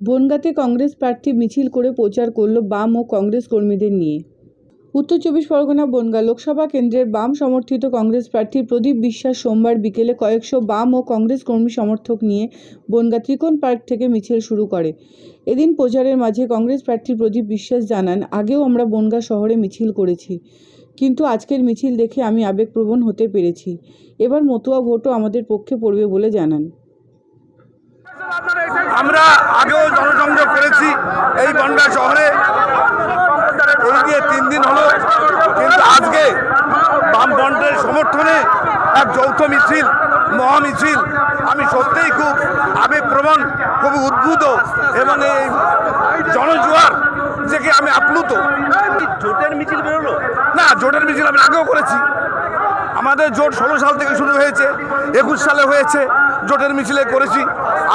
বনগাঁতে কংগ্রেস প্রার্থী মিছিল করে প্রচার করল বাম ও কংগ্রেস কর্মীদের নিয়ে। উত্তর চব্বিশ পরগনা বনগাঁ লোকসভা কেন্দ্রের বাম সমর্থিত কংগ্রেস প্রার্থী প্রদীপ বিশ্বাস সোমবার বিকেলে কয়েকশো বাম ও কংগ্রেস কর্মী সমর্থক নিয়ে বনগাঁ ত্রিকোণ পার্ক থেকে মিছিল শুরু করে। এদিন প্রচারের মাঝে কংগ্রেস প্রার্থী প্রদীপ বিশ্বাস জানান, আগেও আমরা বনগাঁ শহরে মিছিল করেছি, কিন্তু আজকের মিছিল দেখে আমি আবেগপ্রবণ হতে পেরেছি। এবার মতুয়া ভোটও আমাদের পক্ষে পড়বে বলে জানান। আমরা আগেও জনসংযোগ করেছি এই বনগা শহরে। এই নিয়ে তিন দিন হলো কিন্তু আজকে বামফ্রন্টের সমর্থনে এক যৌথ মিছিল মহা মিছিল আমি সত্যিই খুব আবেগপ্রবণ খুব উদ্ভূত এবং এই জনজোয়ার থেকে আমি আপ্লুত। জোটের মিছিল বেরোলো? না জোটের মিছিল আমি আগেও করেছি। আমাদের জোট ষোলো সাল থেকে শুরু হয়েছে একুশ সালে হয়েছে। জোটের মিছিলে করেছি।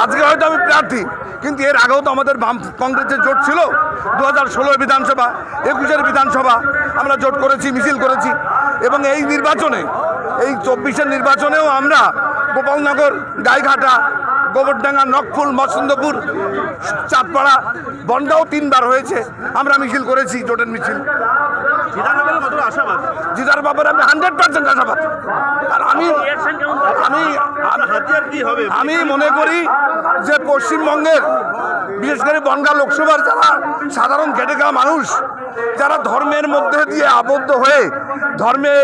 আজকে হয়তো আমি প্রার্থী কিন্তু এর আগেও তো আমাদের বাম কংগ্রেসের জোট ছিল। দু হাজার ষোলোর বিধানসভা একুশের বিধানসভা আমরা জোট করেছি মিছিল করেছি। এবং এই নির্বাচনে এই চব্বিশের নির্বাচনেও আমরা গোপালনগর গাইঘাটা গোবরডাঙ্গা নকফুল মৎস্যন্দপুর চাঁদপাড়া বনগাঁও তিনবার হয়েছে আমরা মিছিল করেছি জোটের মিছিল। জিতার ব্যাপারে আমি হান্ড্রেড পার্সেন্ট আশাবাদ। আর আমি আমি মনে করি যে পশ্চিমবঙ্গের, বিশেষ করে বনগা লোকসভার যারা সাধারণ খেটে খাওয়া মানুষ, যারা ধর্মের মধ্যে দিয়ে আবদ্ধ হয়ে ধর্মে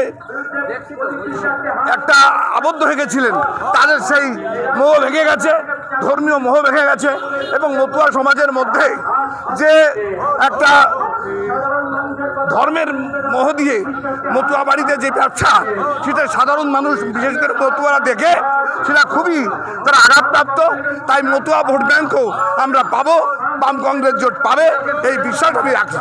একটা আবদ্ধ হয়ে গেছিলেন, তাদের সেই মোহ ভেঙে গেছে, ধর্মীয় মোহ ভেঙে গেছে এবং মতুয়া সমাজের মধ্যে যে একটা ধর্মের মোহ দিয়ে মতুয়া বাড়িতে যে ব্যবসা, সেটা সাধারণ মানুষ, বিশেষ করে মতুয়ারা দেখে সেটা খুবই তারা আঘাতপ্রাপ্ত। তাই মতুয়া ভোট ব্যাঙ্কও আমরা পাবো, বাম কংগ্রেস জোট পাবে, এই বিশ্বাস আমি রাখছি।